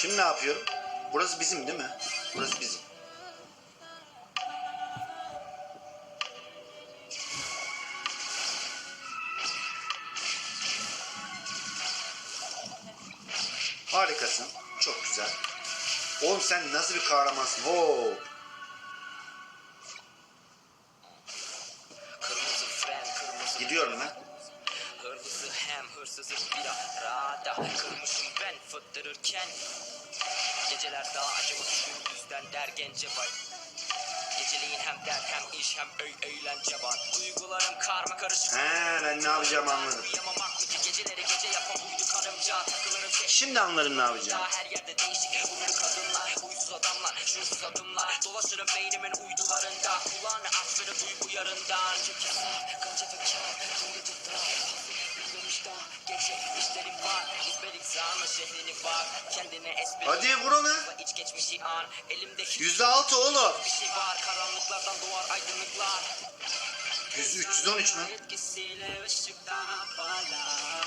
Şimdi ne yapıyorum? Burası bizim değil mi? Burası bizim. Harikasın. Çok güzel. Oğlum sen nasıl bir kahramansın? Hoo. Kırmızı fren, kırmızı Gidiyorum ben. Hem hırsızı bir arada Kırmışım ben fıttırırken. Geceler daha acımasız gündüzden der gence bay. Geceleyin hem dert hem iş hem öy eğlence var. Duygularım karma karışık. He ben ne yapacağımı anladım. Uyuyamamak mı ki? Geceleri gece yapan buydu karımca Takılırım şey Şimdi anlarım ne yapacağımı. Daha her yerde değişik Uyur kadınlar, huysuz adamlar, şuursuz adımlar. Dolaşırım beynimin uydularında. Kulağını asfırı duygu yarından Çok Gece işlerim var İzbelik sarma şehrini var Kendine espri Hadi vur onu. iç geçmişi an Elimde hiç Yüzde altı oğlum. bir şey var Karanlıklardan doğar aydınlıklar Yüz- 313 mü? Etkisiyle ışıktan parlar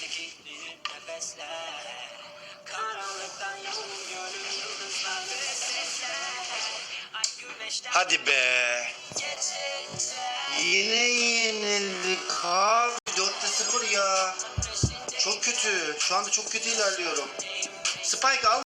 Çekikliğin nefesler Karanlıktan yoğun gönül yıldızlar ve sesler Ay güneşten Hadi be. Yine yenildik abi. Şu anda çok kötü ilerliyorum. Spike al.